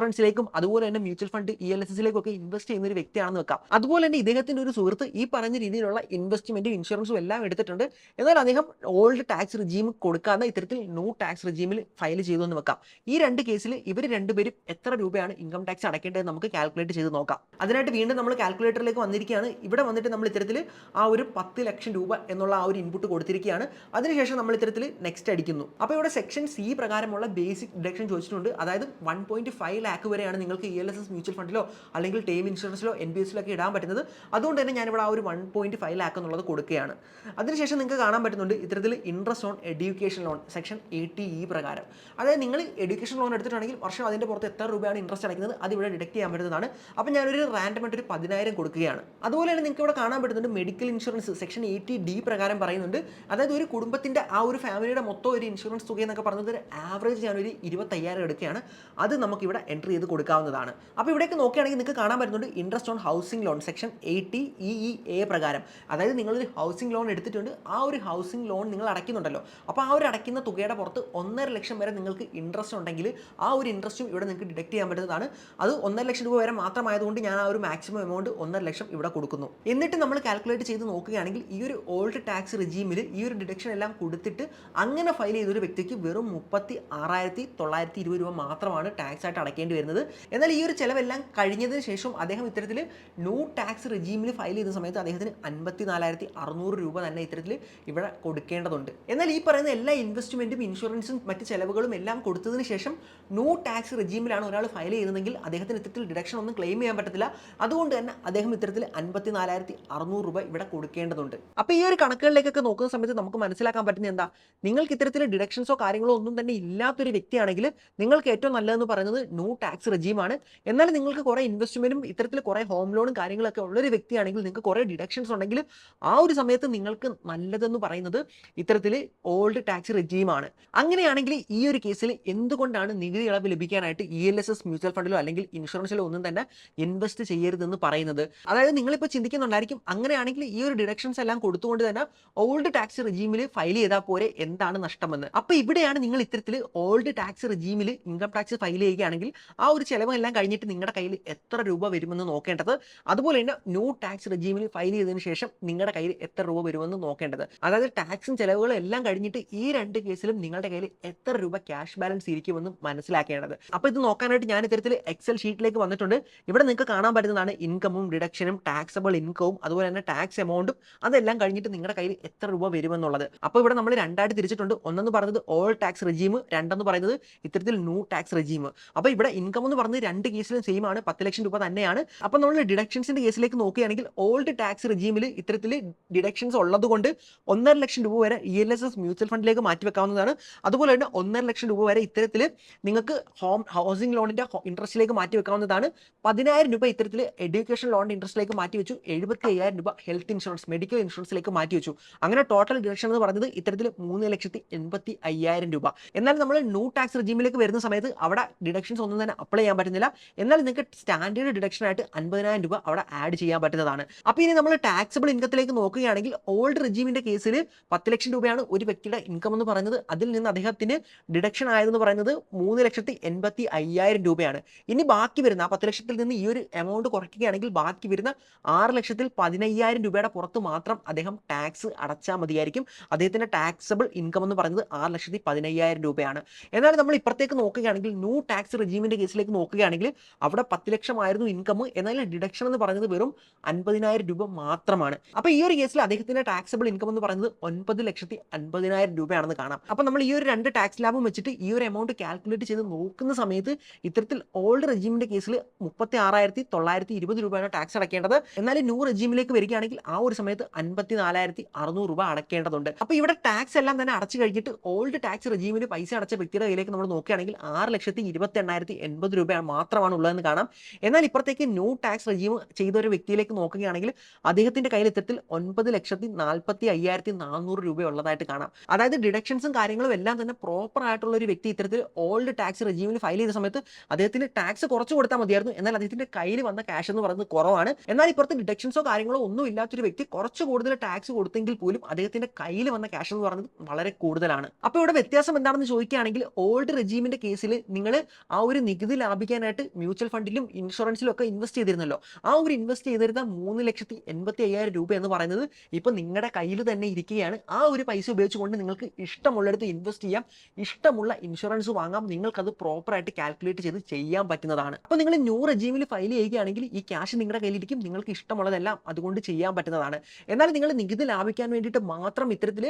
ഇൻഷുറൻസിലേക്കും അതുപോലെ തന്നെ mutual fund E L S എസിലേക്കും ഒക്കെ ഇൻവെസ്റ്റ് ചെയ്യുന്ന ഒരു വ്യക്തിയാണെന്ന് വെക്കാം. അതുപോലെ തന്നെ ഇദ്ദേഹത്തിന്റെ ഒരു സുഹൃത്ത് ഈ പറഞ്ഞ രീതിയിലുള്ള ഇൻവെസ്റ്റ്മെന്റും ഇൻഷുറൻസും എല്ലാം എടുത്തിട്ടുണ്ട്. എന്നാൽ അദ്ദേഹം ഓൾഡ് ടാക്സ് റിജീം കൊടുക്കാതെ ഇത്തരത്തിൽ ന്യൂ ടാക്സ് റിജീമിൽ ഫയൽ ചെയ്തു എന്ന് വെക്കാം. ഈ രണ്ട് കേസിൽ ഇവർ രണ്ടുപേരും എത്ര രൂപയാണ് ഇൻകം ടാക്സ് അടയ്ക്കേണ്ടത് നമുക്ക് കാൽക്കുലേറ്റ് ചെയ്ത് നോക്കാം. അതിനായിട്ട് വീണ്ടും നമ്മൾ കാൽക്കുലേറ്ററിലേക്ക് വന്നിരിക്കുകയാണ്. ഇവിടെ വന്നിട്ട് നമ്മൾ ഇത്തരത്തിൽ ആ ഒരു പത്ത് ലക്ഷം രൂപ എന്നുള്ള ആ ഒരു ഇൻപുട്ട് കൊടുത്തിരിക്കുകയാണ്. അതിനുശേഷം നമ്മൾ ഇത്തരത്തിൽ നെക്സ്റ്റ് അടിക്കുന്നു. അപ്പോൾ ഇവിടെ സെക്ഷൻ സി പ്രകാരമുള്ള ബേസിക് ഡിഡക്ഷൻ ചോദിച്ചിട്ടുണ്ട്. അതായത് വൺ പോയിന്റ് ഫൈവ് ലാക്ക് വരെയാണ് നിങ്ങൾക്ക് E L S S mutual ഫണ്ടിലോ അല്ലെങ്കിൽ ടേം ഇൻഷുറൻസിലോ എൻ ബി എസിലോ ഒക്കെ ഇടാൻ പറ്റുന്നത്. അതുകൊണ്ട് തന്നെ ഞാനിവിടെ ആ ഒരു വൺ പോയിന്റ് ഫൈവ് ലാക്ക് എന്നുള്ളത് കൊടുക്കുകയാണ്. അതിനുശേഷം നിങ്ങൾക്ക് കാണാൻ പറ്റുന്നുണ്ട് ഇത്തരത്തിൽ interest on education loan section eighty E പ്രകാരം. അതായത് നിങ്ങൾ എഡ്യൂക്കേഷൻ ലോൺ എടുത്തിട്ടുണ്ടെങ്കിൽ വർഷം അതിന്റെ പുറത്ത് എത്ര രൂപയാണ് ഇൻട്രസ്റ്റ് അടയ്ക്കുന്നത് അത് ഇവിടെ ഡിഡക്ട് ചെയ്യാൻ പറ്റുന്നതാണ്. അപ്പോൾ ഞാനൊരു റാൻഡം ആയിട്ട് ഒരു പതിനായിരം കൊടുക്കുകയാണ്. അതുപോലെ തന്നെ നിങ്ങൾക്ക് ഇവിടെ കാണാൻ പറ്റുന്നുണ്ട് medical insurance section eighty D പ്രകാരം പറയുന്നുണ്ട്. അതായത് ഒരു കുടുംബത്തിന്റെ ആ ഒരു ഫാമിലിയുടെ മൊത്തം ഒരു ഇൻഷുറൻസ് തുക എന്നൊക്കെ പറയുന്നത് ഒരു ആവറേജ് ഞാനൊരു ഇരുപത്തയ്യായിരം എടുക്കുകയാണ്. അത് നമുക്ക് ഇവിടെ എൻട്രി ചെയ്ത് കൊടുക്കാവുന്നതാണ്. അപ്പോൾ ഇവിടേക്ക് നോക്കുകയാണെങ്കിൽ നിങ്ങൾക്ക് കാണാൻ പറ്റുന്നുണ്ട് interest on housing loan section eighty E E A പ്രകാരം. അതായത് നിങ്ങളൊരു ഹൗസിംഗ് ലോൺ എടുത്തിട്ടുണ്ട്. ആ ഒരു ഹൗസിംഗ് ലോൺ നിങ്ങൾ അടയ്ക്കുന്നുണ്ടല്ലോ. അപ്പോൾ ആ ഒരു അടയ്ക്കുന്ന തുകയുടെ പുറത്ത് ഒന്നര ലക്ഷം വരെ നിങ്ങൾക്ക് ഇൻട്രസ്റ്റ് ഉണ്ടെങ്കിൽ ആ ഒരു ഇൻട്രസ്റ്റും ഇവിടെ നിങ്ങൾക്ക് ഡിഡക്ട് ചെയ്യാൻ പറ്റുന്നതാണ്. അത് ഒന്നര ലക്ഷം രൂപ വരെ മാത്രമായതുകൊണ്ട് ഞാൻ ആ ഒരു മാക്സിമം എമൗണ്ട് ഒന്നര ലക്ഷം ഇവിടെ കൊടുക്കുന്നു. എന്നിട്ട് നമ്മൾ കാൽക്കുലേറ്റ് ചെയ്ത് നോക്കുകയാണെങ്കിൽ ഈ ഒരു ഓൾഡ് ടാക്സ് റിജീമിൽ ഈ ഒരു ഡിഡക്ഷൻ എല്ലാം കൊടുത്തിട്ട് അങ്ങനെ ഫയൽ ചെയ്തൊരു വ്യക്തിക്ക് വെറും മുപ്പത്തി ആറായിരത്തി തൊള്ളായിരത്തി ഇരുപത് രൂപ മാത്രമാണ് ടാക്സ് ആയിട്ട് അടയ്ക്കേണ്ടി വരുന്നത്. എന്നാൽ ഈ ഒരു ചിലവെല്ലാം കഴിഞ്ഞതിന് ശേഷം അദ്ദേഹം ഇത്തരത്തിൽ നോ ടാക്സ് റിജീമിൽ ഫയൽ ചെയ്യുന്ന സമയത്ത് അദ്ദേഹത്തിന് അൻപത്തി നാലായിരത്തി അറുന്നൂറ് രൂപ തന്നെ ഇത്തരത്തിൽ ഇവിടെ കൊടുക്കേണ്ടതുണ്ട്. എന്നാൽ ഈ പറയുന്ന എല്ലാ ഇൻവെസ്റ്റ്മെന്റും ഇൻഷുറൻസും മറ്റ് ചിലവുകളും എല്ലാം കൊടുത്തതിന് ശേഷം നോ ടാക്സ് റിജീമിലാണ് ഒരാൾ ഫയൽ ചെയ്യുന്നതെങ്കിൽ അദ്ദേഹത്തിന് ഇത്തരത്തിൽ ഡിഡക്ഷൻ ഒന്നും ക്ലെയിം ചെയ്യാൻ പറ്റത്തില്ല. അതുകൊണ്ട് തന്നെ അദ്ദേഹം ഇത്തരത്തിൽ അൻപത്തി നാലായിരത്തി അറുന്നൂറ് രൂപ ഇവിടെ കൊടുക്കേണ്ടതുണ്ട്. അപ്പോൾ ഈ ഒരു കണക്കുകളിലേക്കൊക്കെ നോക്കുന്ന സമയത്ത് നമുക്ക് മനസ്സിലാക്കാൻ പറ്റുന്നത് എന്താ? നിങ്ങൾക്ക് ഇത്തരത്തിൽ ഡിഡക്ഷൻസോ കാര്യങ്ങളോ ഒന്നും തന്നെ ഇല്ലാത്തൊരു വ്യക്തിയാണെങ്കിൽ നിങ്ങൾക്ക് ഏറ്റവും നല്ലതെന്ന് പറയുന്നത് ന്യൂ ടാക്സ് റെജീമാണ് എന്നാൽ നിങ്ങൾക്ക് കുറേ ഇൻവെസ്റ്റ്മെന്റും ഇത്തരത്തിൽ കുറേ ഹോം ലോണും കാര്യങ്ങളൊക്കെ ഉള്ളൊരു വ്യക്തിയാണെങ്കിൽ നിങ്ങൾക്ക് കുറേ ഡിഡക്ഷൻസ് ഉണ്ടെങ്കിൽ ആ ഒരു സമയത്ത് നിങ്ങൾക്ക് നല്ലതെന്ന് പറയുന്നത് ഇത്തരത്തിൽ ഓൾഡ് ടാക്സ് റെജീമാണ് അങ്ങനെയാണെങ്കിൽ ഈ ഒരു കേസിൽ എന്തുകൊണ്ടാണ് നികുതി ഇളവ് ലഭിക്കാനായിട്ട് E L S S mutual ഫണ്ടിലോ അല്ലെങ്കിൽ ഇൻഷുറൻസിലോ ഒന്നും തന്നെ ഇൻവെസ്റ്റ് ചെയ്യരുതെന്ന് പറയുന്നത്? അതായത് നിങ്ങളിപ്പോൾ ചിന്തിക്കുന്നുണ്ടായിരിക്കും അങ്ങനെയാണെങ്കിൽ ഈ ഒരു ഡിഡക്ഷൻസ് എല്ലാം കൊടുത്തുകൊണ്ട് തന്നെ ഓൾഡ് ടാക്സ് റെജീമിൽ ഫയൽ ചെയ്താൽ പോരെ എന്താണ് നഷ്ടമെന്ന്? അപ്പോൾ ഇവിടെയാണ് നിങ്ങൾ ഇത്തരത്തിൽ ഓൾഡ് ടാക്സ് റെജീമിൽ ഇൻകം ടാക്സ് ഫയൽ ചെയ്യുകയാണെങ്കിൽ ആ ഒരു ചിലവെല്ലാം കഴിഞ്ഞിട്ട് നിങ്ങളുടെ കയ്യിൽ എത്ര രൂപ വരുമെന്ന് നോക്കേണ്ടത്. അതുപോലെ തന്നെ ന്യൂ ടാക്സ് റെജീമിൽ ഫയൽ ചെയ്തതിന് ശേഷം നിങ്ങളുടെ കയ്യിൽ എത്ര രൂപ വരുമെന്ന് നോക്കേണ്ടത്. അതായത് ടാക്സും ചിലവുകളും എല്ലാം കഴിഞ്ഞിട്ട് ഈ രണ്ട് കേസിലും നിങ്ങളുടെ കയ്യിൽ എത്ര രൂപ ക്യാഷ് ബാലൻസ് ഇരിക്കുമെന്ന് മനസ്സിലാക്കേണ്ടത്. അപ്പോൾ ഇത് നോക്കാനായിട്ട് ഞാൻ ഇത്തരത്തിൽ എക്സൽ ഷീറ്റിലേക്ക് വന്നിട്ടുണ്ട്. ഇവിടെ നിങ്ങൾക്ക് കാണാൻ പറ്റുന്നതാണ് ഇൻകമും ഡിഡക്ഷനും ടാക്സബിൾ ഇൻകവും അതുപോലെ തന്നെ ടാക്സ് എമൗണ്ടും അതെല്ലാം കഴിഞ്ഞിട്ട് നിങ്ങളുടെ കയ്യിൽ എത്ര രൂപ വരുമെന്നുള്ളത്. അപ്പോൾ ഇവിടെ നമ്മൾ രണ്ടായിട്ട് തിരിച്ചിട്ടുണ്ട്. ഒന്നെന്ന് പറഞ്ഞത് ഓൾ ടാക്സ് റെജീം രണ്ടെന്ന് പറയുന്നത് ഇത്തരത്തിൽ ന്യൂ ടാക്സ് റെജീം അപ്പോൾ ഇവിടെ ഇൻകം എന്ന് പറഞ്ഞത് രണ്ട് കേസിലും സെയിം ആണ്. പത്ത് ലക്ഷം രൂപ തന്നെയാണ്. അപ്പോൾ നമ്മൾ ഡിഡക്ഷൻസിന്റെ കേസിലേക്ക് നോക്കുകയാണെങ്കിൽ ഓൾഡ് ടാക്സ് റിജീമിൽ ഇത്തരത്തിൽ ഡിഡക്ഷൻസ് ഉള്ളത് കൊണ്ട് ഒന്നര ലക്ഷം രൂപ വരെ E L S S mutual ഫണ്ടിലേക്ക് മാറ്റി വെക്കാവുന്നതാണ്. അതുപോലെ തന്നെ ഒന്നര ലക്ഷം രൂപ വരെ ഇത്തരത്തിൽ നിങ്ങൾക്ക് ഹോം ഹൗസിംഗ് ലോണിന്റെ ഇൻട്രസ്റ്റിലേക്ക് മാറ്റി വെക്കാവുന്നതാണ്. പതിനായിരം രൂപ ഇത്തരത്തിൽ എഡ്യൂക്കേഷൻ ലോണിന്റെ ഇൻട്രസ്റ്റിലേക്ക് മാറ്റി വെച്ചു. എഴുപത്തി അയ്യായിരം രൂപ ഹെൽത്ത് ഇൻഷുറൻസ് മെഡിക്കൽ ഇൻഷുറൻസിലേക്ക് മാറ്റി വെച്ചു. അങ്ങനെ ടോട്ടൽ ഡിഡക്ഷൻ എന്ന് പറയുന്നത് ഇത്തരത്തിൽ മൂന്ന് ലക്ഷത്തി എൺപത്തി അയ്യായിരം രൂപ. എന്നാൽ നമ്മൾ ന്യൂ ടാക്സ് റിജീമിലേക്ക് വരുന്ന സമയത്ത് അവിടെ ഡിഡക്ഷൻസ് ഒന്നും തന്നെ അപ്ലൈ ചെയ്യാൻ പറ്റുന്നില്ല. എന്നാൽ നിങ്ങൾക്ക് സ്റ്റാൻഡേർഡ് ഡിഡക്ഷൻ ആയിട്ട് അൻപതിനായിരം രൂപ അവിടെ ആഡ് ചെയ്യാൻ പറ്റുന്നതാണ്. അപ്പോൾ ഇനി നമ്മൾ ടാക്സബിൾ ഇൻകത്തിലേക്ക് നോക്കുകയാണെങ്കിൽ ഓൾഡ് റിജീമിന്റെ കേസിൽ പത്ത് ലക്ഷം രൂപയാണ് ഒരു വ്യക്തിയുടെ ഇൻകം എന്ന് പറയുന്നത്. അതിൽ നിന്ന് അദ്ദേഹത്തിന് ഡിഡക്ഷൻ ആയതെന്ന് പറയുന്നത് മൂന്ന് ലക്ഷത്തി എൺപത്തി അയ്യായിരം രൂപയാണ്. ഇനി ബാക്കി വരുന്ന ആ പത്ത് ലക്ഷത്തിൽ നിന്ന് ഈ ഒരു എമൗണ്ട് കുറയ്ക്കുകയാണെങ്കിൽ ബാക്കി വരുന്ന ആറ് ലക്ഷത്തിൽ പതിനയ്യായിരം രൂപയുടെ പുറത്ത് മാത്രം അദ്ദേഹം ടാക്സ് അടച്ചാൽ മതിയായിരിക്കും. അദ്ദേഹത്തിന്റെ ടാക്സബിൾ ഇൻകം എന്ന് പറയുന്നത് ആറ് ലക്ഷത്തി പതിനയ്യായിരം രൂപയാണ്. എന്നാൽ നമ്മൾ ഇപ്പുറത്തേക്ക് നോക്കുകയാണെങ്കിൽ ന്യൂ ടാക്സ് റെജീമിന്റെ കേസിലേക്ക് നോക്കുകയാണെങ്കിൽ അവിടെ പത്ത് ലക്ഷമായിരുന്നു ഇൻകം എന്നാൽ ഡിഡക്ഷൻ എന്ന് പറയുന്നത് വെറും അൻപതിനായിരം രൂപ മാത്രമാണ്. അപ്പോൾ ഈ ഒരു കേസിൽ അദ്ദേഹത്തിന്റെ ടാക്സബിൾ ഇൻകം എന്ന് പറയുന്നത് ഒൻപത് ലക്ഷത്തി അൻപതിനായിരം രൂപയാണെന്ന് കാണാം. അപ്പോൾ നമ്മൾ ഈ ഒരു രണ്ട് ടാക്സ് ലാഭം വെച്ചിട്ട് ഈ ഒരു എമൗണ്ട് കാൽക്കുലേറ്റ് ചെയ്ത് നോക്കുന്ന സമയത്ത് ഇത്തരത്തിൽ ഓൾഡ് റെജീമിന്റെ കേസിൽ മുപ്പത്തി ആറായിരത്തി തൊള്ളായിരത്തി ഇരുപത് രൂപയാണ് ടാക്സ് അടക്കേണ്ടത്. എന്നാൽ ന്യൂ റെജീമിലേക്ക് വരികയാണെങ്കിൽ ആ ഒരു സമയത്ത് അൻപത്തി നാലായിരത്തി അറുന്നൂറ് രൂപ അടക്കേണ്ടതുണ്ട്. അപ്പോൾ ഇവിടെ ടാക്സ് എല്ലാം തന്നെ അടച്ചു കഴിഞ്ഞിട്ട് ഓൾഡ് ടാക്സ് റെജീമിൽ പൈസ അടച്ച വ്യക്തിയുടെ കയ്യിലേക്ക് നമ്മൾ നോക്കുകയാണെങ്കിൽ ആറ് ലക്ഷത്തി ഇരുപത്തി എണ്ണായിരത്തി എൺപത് രൂപ മാത്രമാണ് ഉള്ളതെന്ന് കാണാം. എന്നാൽ ഇപ്പുറത്തേക്ക് ന്യൂ ടാക്സ് റജീവ് ചെയ്ത ഒരു വ്യക്തിയിലേക്ക് നോക്കുകയാണെങ്കിൽ അദ്ദേഹത്തിന്റെ കയ്യിൽ ഇത്തരത്തിൽ ഒൻപത് ലക്ഷത്തി നാൽപ്പത്തി അയ്യായിരത്തി നാനൂറ് രൂപ ഉള്ളതായിട്ട് കാണാം. അതായത് ഡിഡക്ഷൻസും കാര്യങ്ങളും എല്ലാം തന്നെ പ്രോപ്പർ ആയിട്ടുള്ള ഒരു വ്യക്തി ഇത്തരത്തിൽ ഓൾഡ് ടാക്സ് റജീവിൽ ഫയൽ ചെയ്ത സമയത്ത് അദ്ദേഹത്തിന് ടാക്സ് കുറച്ച് കൊടുത്താൽ മതിയായിരുന്നു. എന്നാൽ അദ്ദേഹത്തിന്റെ കയ്യിൽ വന്ന ക്യാഷ് എന്ന് പറയുന്നത് കുറവാണ്. എന്നാൽ ഇപ്പുറത്തെ ഡിഡക്ഷൻസോ കാര്യങ്ങളോ ഒന്നും ഇല്ലാത്തൊരു വ്യക്തി കുറച്ച് കൂടുതൽ ടാക്സ് കൊടുത്തെങ്കിൽ പോലും അദ്ദേഹത്തിന്റെ കയ്യിൽ വന്ന ക്യാഷ് എന്ന് പറയുന്നത് വളരെ കൂടുതലാണ്. അപ്പോൾ ഇവിടെ വ്യത്യാസം എന്താണെന്ന് ചോദിക്കുകയാണെങ്കിൽ ഓൾഡ് റെജീമിന്റെ കേസിൽ നിങ്ങൾ ആ ഒരു നികുതി ലാഭിക്കാനായിട്ട് മ്യൂച്വൽ ഫണ്ടിലും ഇൻഷുറൻസിലും ഒക്കെ ഇൻവെസ്റ്റ് ചെയ്തിരുന്നല്ലോ. ആ ഒരു ഇൻവെസ്റ്റ് ചെയ്തിരുന്ന മൂന്ന് ലക്ഷത്തി എൺപത്തി അയ്യായിരം രൂപ എന്ന് പറയുന്നത് ഇപ്പൊ നിങ്ങളുടെ കയ്യിൽ തന്നെ ഇരിക്കുകയാണ്. ആ ഒരു പൈസ ഉപയോഗിച്ചുകൊണ്ട് നിങ്ങൾക്ക് ഇഷ്ടമുള്ളിടത്ത് ഇൻവെസ്റ്റ് ചെയ്യാം. ഇഷ്ടമുള്ള ഇൻഷുറൻസ് വാങ്ങാം. നിങ്ങൾക്കത് പ്രോപ്പറായിട്ട് കാൽക്കുലേറ്റ് ചെയ്ത് ചെയ്യാൻ പറ്റുന്നതാണ്. അപ്പോൾ നിങ്ങൾ ന്യൂ റെജീമിൽ ഫയൽ ചെയ്യുകയാണെങ്കിൽ ഈ ക്യാഷ് നിങ്ങളുടെ കയ്യിലിരിക്കും. നിങ്ങൾക്ക് ഇഷ്ടമുള്ളതെല്ലാം അതുകൊണ്ട് ചെയ്യാൻ പറ്റുന്നതാണ്. എന്നാൽ നിങ്ങൾ നികുതി ലാഭിക്കാൻ വേണ്ടിയിട്ട് മാത്രം ഇത്തരത്തിൽ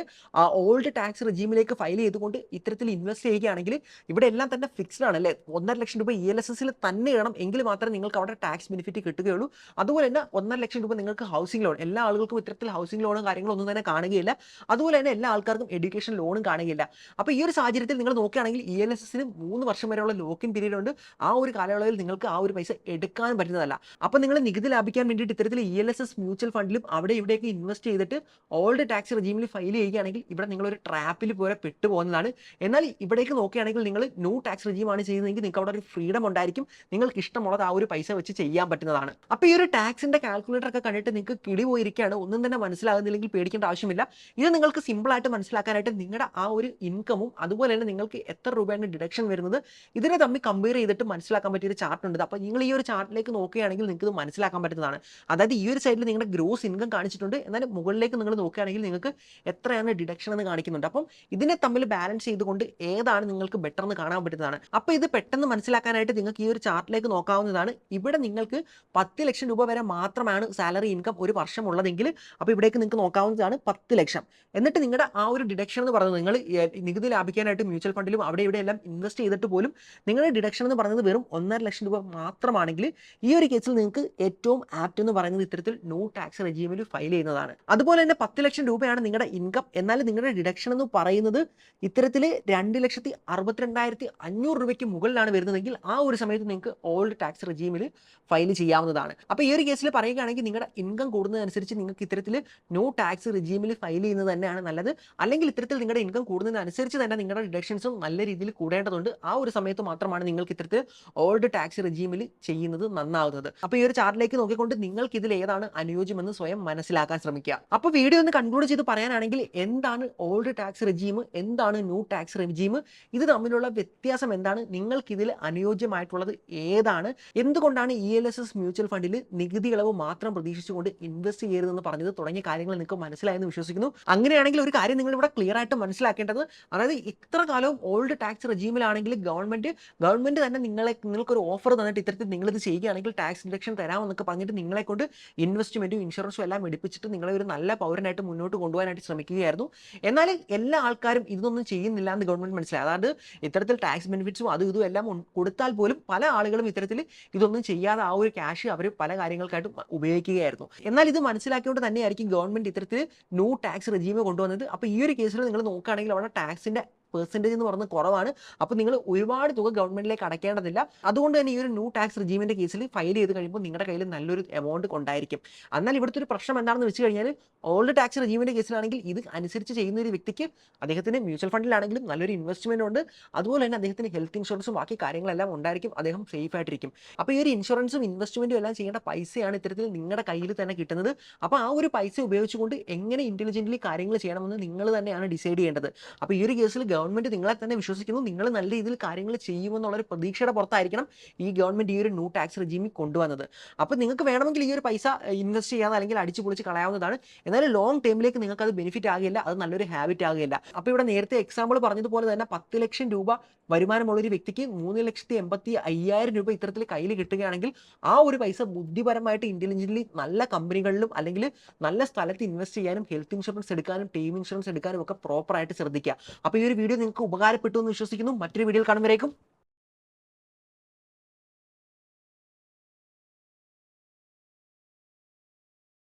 ഓൾഡ് ടാക്സ് റെജീമിലേക്ക് ഫയൽ ചെയ്തുകൊണ്ട് ഇത്തരത്തിൽ ഇൻവെസ്റ്റ് ചെയ്യുകയാണെങ്കിൽ ഇവിടെ എല്ലാം തന്നെ ഫിക്സ്ഡ് ആണ് അല്ലേ ഒന്നര ലക്ഷം രൂപ ഇ എൽ എസ് എസിൽ തന്നെ ഇടണം എങ്കിൽ മാത്രമേ നിങ്ങൾക്ക് അവിടെ ടാക്സ് ബെനിഫിറ്റ് കിട്ടുകയുള്ളൂ. അതുപോലെ തന്നെ ഒന്നര ലക്ഷം രൂപ നിങ്ങൾക്ക് ഹൗസിംഗ് ലോൺ എല്ലാ ആളുകൾക്കും ഇത്തരത്തിൽ ഹൗസിംഗ് ലോണും കാര്യങ്ങളൊന്നും തന്നെ കാണുകയില്ല. അതുപോലെ തന്നെ എല്ലാ ആൾക്കാർക്കും എഡ്യൂക്കേഷൻ ലോണും കാണുകയില്ല. അപ്പോൾ ഈ ഒരു സാഹചര്യത്തിൽ നിങ്ങൾ നോക്കുകയാണെങ്കിൽ ഇ എൽ എസ് എസിന് മൂന്ന് വർഷം വരെയുള്ള ലോക്കിൻ പീരീഡ് ഉണ്ട്. ആ ഒരു കാലയളവിൽ നിങ്ങൾക്ക് ആ ഒരു പൈസ എടുക്കാൻ പറ്റുന്നതല്ല. അപ്പോൾ നിങ്ങൾ നികുതി ലാഭിക്കാൻ വേണ്ടിയിട്ട് ഇത്തരത്തിൽ E L S S mutual ഫണ്ടിലും അവിടെ ഇവിടെയൊക്കെ ഇൻവെസ്റ്റ് ചെയ്തിട്ട് ഓൾഡ് ടാക്സ് റെജീമിൽ ഫയൽ ചെയ്യുകയാണെങ്കിൽ ഇവിടെ നിങ്ങൾ ഒരു ട്രാപ്പിൽ പോലെ പെട്ടുപോകുന്നതാണ്. എന്നാൽ ഇവിടേക്ക് നോക്കുകയാണെങ്കിൽ നിങ്ങൾ ന്യൂ ടാക്സ് റെജീമാണ് ചെയ്യുന്നതെങ്കിൽ നിങ്ങൾക്ക് അവിടെ ഒരു ഫ്രീഡം ഉണ്ടായിരിക്കും. നിങ്ങൾക്ക് ഇഷ്ടമുള്ളത് ആ ഒരു പൈസ വെച്ച് ചെയ്യാൻ പറ്റുന്നതാണ്. അപ്പോൾ ഈ ഒരു ടാക്സിന്റെ കാൽക്കുലേറ്റർ ഒക്കെ കണ്ടിട്ട് നിങ്ങൾക്ക് കിളി പോയിരിക്കുകയാണ്. ഒന്നും തന്നെ മനസ്സിലാകുന്നില്ലെങ്കിൽ പേടിക്കേണ്ട ആവശ്യമില്ല. ഇത് നിങ്ങൾക്ക് സിമ്പിൾ ആയിട്ട് മനസ്സിലാക്കാനായിട്ട് നിങ്ങളുടെ ആ ഒരു ഇൻകമും അതുപോലെ തന്നെ നിങ്ങൾക്ക് എത്ര രൂപയാണ് ഡിഡക്ഷൻ വരുന്നത് ഇതിനെ തമ്മിൽ കമ്പയർ ചെയ്തിട്ട് മനസ്സിലാക്കാൻ പറ്റിയ ഒരു ചാർട്ട് ഉണ്ട്. അപ്പോൾ നിങ്ങൾ ഈ ഒരു ചാർട്ടിലേക്ക് നോക്കുകയാണെങ്കിൽ നിങ്ങൾക്ക് ഇത് മനസ്സിലാക്കാൻ പറ്റുന്നതാണ്. അതായത് ഈ ഒരു സൈഡിൽ നിങ്ങളുടെ ഗ്രോസ് ഇൻകം കാണിച്ചിട്ടുണ്ട്. എന്നാൽ മുകളിലേക്ക് നിങ്ങൾ നോക്കുകയാണെങ്കിൽ നിങ്ങൾക്ക് എത്രയാണ് ഡിഡക്ഷൻ എന്ന് കാണിക്കുന്നുണ്ട്. അപ്പം ഇതിനെ തമ്മിൽ ബാലൻസ് ചെയ്തുകൊണ്ട് ഏതാണ് നിങ്ങൾക്ക് ബെറ്റർ എന്ന് കാണാൻ പറ്റുന്നതാണ്. അപ്പോൾ ഇത് പെട്ടെന്ന് മനസ്സിലാക്കാനായിട്ട് നിങ്ങൾക്ക് ഈ ഒരു ചാർട്ടിലേക്ക് നോക്കാവുന്നതാണ്. ഇവിടെ നിങ്ങൾക്ക് പത്ത് ലക്ഷം രൂപ വരെ മാത്രമാണ് സാലറി ഇൻകം ഒരു വർഷം ഉള്ളതെങ്കിൽ അപ്പോൾ ഇവിടേക്ക് നിങ്ങൾക്ക് നോക്കാവുന്നതാണ് പത്ത് ലക്ഷം. എന്നിട്ട് നിങ്ങളുടെ ആ ഒരു ഡിഡക്ഷൻ എന്ന് പറയുന്നത് നിങ്ങൾ നികുതി ലാഭിക്കാനായിട്ട് മ്യൂച്വൽ ഫണ്ടിലും അവിടെ ഇവിടെ എല്ലാം ഇൻവെസ്റ്റ് ചെയ്തിട്ട് പോലും നിങ്ങളുടെ ഡിഡക്ഷൻ എന്ന് പറയുന്നത് വെറും ഒന്നര ലക്ഷം രൂപ മാത്രമാണെങ്കിൽ ഈ ഒരു കേസിൽ നിങ്ങൾക്ക് ഏറ്റവും ആപ്റ്റ് എന്ന് പറയുന്നത് ഇത്തരത്തിൽ നോ ടാക്സ് റെജീമിൽ ഫയൽ ചെയ്യുന്നതാണ്. അതുപോലെ തന്നെ പത്ത് ലക്ഷം രൂപയാണ് നിങ്ങളുടെ ഇൻകം. എന്നാൽ നിങ്ങളുടെ ഡിഡക്ഷൻ എന്ന് പറയുന്നത് ഇത്തരത്തിൽ രണ്ട് ലക്ഷത്തി അറുപത്തിരണ്ടായിരത്തി അഞ്ഞൂറ് രൂപയ്ക്ക് മുകളിലാണ് വരുന്നത്. ചെയ്യുന്നതെങ്കിൽ ആ ഒരു സമയത്ത് നിങ്ങൾക്ക് ഓൾഡ് ടാക്സ് റെജീമിൽ ഫയൽ ചെയ്യാവുന്നതാണ്. അപ്പോൾ ഈ ഒരു കേസിൽ പറയുകയാണെങ്കിൽ നിങ്ങളുടെ ഇൻകം കൂടുന്നതനുസരിച്ച് നിങ്ങൾക്ക് ഇത്തരത്തിൽ നോ ടാക്സ് റെജീമിൽ ഫയൽ ചെയ്യുന്നത് തന്നെയാണ് നല്ലത്. അല്ലെങ്കിൽ ഇത്തരത്തിൽ നിങ്ങളുടെ ഇൻകം കൂടുന്നതിനനുസരിച്ച് തന്നെ നിങ്ങളുടെ ഡിഡക്ഷൻസും നല്ല രീതിയിൽ കൂടേണ്ടതുണ്ട്. ആ ഒരു സമയത്ത് മാത്രമാണ് നിങ്ങൾക്ക് ഇത്തരത്തിൽ ഓൾഡ് ടാക്സ് റെജീമിൽ ചെയ്യുന്നത് നന്നാവുന്നത്. അപ്പോൾ ഈ ഒരു ചാർട്ടിലേക്ക് നോക്കിക്കൊണ്ട് നിങ്ങൾക്ക് ഇതിൽ ഏതാണ് അനുയോജ്യമെന്ന് സ്വയം മനസ്സിലാക്കാൻ ശ്രമിക്കുക. അപ്പോൾ വീഡിയോ ഒന്ന് കൺക്ലൂഡ് ചെയ്ത് പറയാനാണെങ്കിൽ എന്താണ് ഓൾഡ് ടാക്സ് റെജീം എന്താണ് ന്യൂ ടാക്സ് റെജീം ഇത് തമ്മിലുള്ള വ്യത്യാസം എന്താണ്? നിങ്ങൾക്ക് ഇതിൽ അനുയോജ്യമായിട്ടുള്ളത് ഏതാണ്? എന്തുകൊണ്ടാണ് E L S S mutual ഫണ്ടിൽ നികുതി ഇളവ് മാത്രം പ്രതീക്ഷിച്ചുകൊണ്ട് ഇൻവെസ്റ്റ് ചെയ്യരുതെന്ന് പറഞ്ഞത് തുടങ്ങിയ കാര്യങ്ങൾ നിങ്ങൾക്ക് മനസ്സിലായെന്ന് വിശ്വസിക്കുന്നു. അങ്ങനെയാണെങ്കിൽ ഒരു കാര്യം നിങ്ങൾ ഇവിടെ ക്ലിയർ ആയിട്ട് മനസ്സിലാക്കേണ്ടത് അതായത് ഇത്ര കാലവും ഓൾഡ് ടാക്സ് റെജീമിലാണെങ്കിൽ ഗവൺമെന്റ് ഗവൺമെന്റ് തന്നെ നിങ്ങളെ നിങ്ങൾക്ക് ഒരു ഓഫർ തന്നിട്ട് ഇത്തരത്തിൽ ഇത് ചെയ്യുകയാണെങ്കിൽ ടാക്സ് ഇൻഡക്ഷൻ തരാമെന്നൊക്കെ പറഞ്ഞിട്ട് നിങ്ങളെ കൊണ്ട് ഇൻവെസ്റ്റ്മെന്റും ഇൻഷുറൻസും എല്ലാം എടുപ്പിച്ചിട്ട് നിങ്ങളെ ഒരു നല്ല പൗരനായിട്ട് മുന്നോട്ട് കൊണ്ടുപോകാനായിട്ട് ശ്രമിക്കുകയായിരുന്നു. എന്നാൽ എല്ലാ ആൾക്കാരും ഇതൊന്നും ചെയ്യുന്നില്ല എന്ന് ഗവൺമെന്റ് മനസ്സിലായി. അതായത് ഇത്തരത്തിൽ ടാക്സ് ബെനിഫിറ്റ്സും അതും ഇതും എല്ലാം കൊടുത്താൽ പോലും പല ആളുകളും ഇത്തരത്തിൽ ഇതൊന്നും ചെയ്യാതെ ആ ഒരു ക്യാഷ് അവർ പല കാര്യങ്ങൾക്കായിട്ട് ഉപയോഗിക്കുകയായിരുന്നു. എന്നാൽ ഇത് മനസ്സിലാക്കിയോണ്ട് തന്നെയായിരിക്കും ഗവൺമെന്റ് ഇത്തരത്തിൽ നോ ടാക്സ് റെജീമ് കൊണ്ടുവന്നത്. അപ്പോൾ ഈ ഒരു കേസിൽ നിങ്ങൾ നോക്കുകയാണെങ്കിൽ അവിടെ ടാക്സിന്റെ പെർസെന്റേജ് എന്ന് പറയുന്നത് കുറവാണ്. അപ്പോൾ നിങ്ങൾ ഒരുപാട് തുക ഗവൺമെന്റിലേക്ക് അടയ്ക്കേണ്ടതില്ല. അതുകൊണ്ട് തന്നെ ഈ ഒരു ന്യൂ ടാക്സ് റിജീമിന്റെ കേസിൽ ഫയൽ ചെയ്ത് കഴിയുമ്പോൾ നിങ്ങളുടെ കയ്യിൽ നല്ലൊരു എമൗണ്ട് ഉണ്ടായിരിക്കും എന്നാൽ ഇവിടുത്തെ ഒരു പ്രശ്നം എന്താണെന്ന് വെച്ച് കഴിഞ്ഞാൽ ഓൾഡ് ടാക്സ് റിജീമിന്റെ കേസിലാണെങ്കിൽ ഇത് അനുസരിച്ച് ചെയ്യുന്ന ഒരു വ്യക്തിക്ക് അദ്ദേഹത്തിന് മ്യൂച്വൽ ഫണ്ടിലാണെങ്കിലും നല്ലൊരു ഇൻവെസ്റ്റ്മെന്റ് ഉണ്ട്. അതുപോലെ തന്നെ അദ്ദേഹത്തിന് ഹെൽത്ത് ഇൻഷുറൻസും ബാക്കി കാര്യങ്ങളെല്ലാം ഉണ്ടായിരിക്കും. അദ്ദേഹം സേഫ് ആയിട്ടിരിക്കും. അപ്പോൾ ഈ ഒരു ഇൻഷുറൻസും ഇൻവെസ്റ്റ്മെന്റും എല്ലാം ചെയ്യേണ്ട പൈസയാണ് ഇത്തരത്തിൽ നിങ്ങളുടെ കയ്യിൽ തന്നെ കിട്ടുന്നത്. അപ്പോൾ ആ ഒരു പൈസ ഉപയോഗിച്ചുകൊണ്ട് എങ്ങനെ ഇന്റലിജന്റ്ലി കാര്യങ്ങൾ ചെയ്യണമെന്ന് നിങ്ങൾ തന്നെയാണ് ഡിസൈഡ് ചെയ്യേണ്ടത്. അപ്പോൾ ഈ ഒരു കേസിൽ ഗവൺമെന്റ് നിങ്ങളെ തന്നെ വിശ്വസിക്കുന്നു. നിങ്ങൾ നല്ല രീതിയിൽ കാര്യങ്ങൾ ചെയ്യുമെന്നുള്ളൊരു പ്രതീക്ഷയുടെ പുറത്തായിരിക്കണം ഈ ഗവൺമെന്റ് ഈ ഒരു ന്യൂ ടാക്സ് റെജീമിൽ കൊണ്ടുവന്നത്. അപ്പോൾ നിങ്ങൾക്ക് വേണമെങ്കിൽ ഈ ഒരു പൈസ ഇൻവെസ്റ്റ് ചെയ്യാതെ അല്ലെങ്കിൽ അടിച്ചു പൊളിച്ച് കളയാവുന്നതാണ്. എന്നാൽ ലോങ് ടേമിലേക്ക് നിങ്ങൾക്ക് അത് ബെനിഫിറ്റ് ആകില്ല അത് നല്ലൊരു ഹാബിറ്റ് ആകില്ല അപ്പോൾ ഇവിടെ നേരത്തെ എക്സാമ്പിൾ പറഞ്ഞതുപോലെ തന്നെ പത്ത് ലക്ഷം രൂപ വരുമാനമുള്ള ഒരു വ്യക്തിക്ക് മൂന്ന് ലക്ഷത്തി എൺപത്തി അയ്യായിരം രൂപ ഇത്തരത്തിൽ കയ്യിൽ കിട്ടുകയാണെങ്കിൽ ആ ഒരു പൈസ ബുദ്ധിപരമായിട്ട് ഇന്റലിജന്റ്ലി നല്ല കമ്പനികളിലും അല്ലെങ്കിൽ നല്ല സ്ഥലത്ത് ഇൻവെസ്റ്റ് ചെയ്യാനും ഹെൽത്ത് ഇൻഷുറൻസ് എടുക്കാനും ടീം ഇൻഷുറൻസ് എടുക്കാനും ഒക്കെ പ്രോപ്പറായിട്ട് ശ്രദ്ധിക്കുക. അപ്പോൾ ഈ ഒരു വീഡിയോ നിങ്ങൾക്ക് ഉപകാരപ്പെട്ടു എന്ന് വിശ്വസിക്കുന്നു. മറ്റൊരു വീഡിയോയിൽ കാണുമ്പോഴേക്കും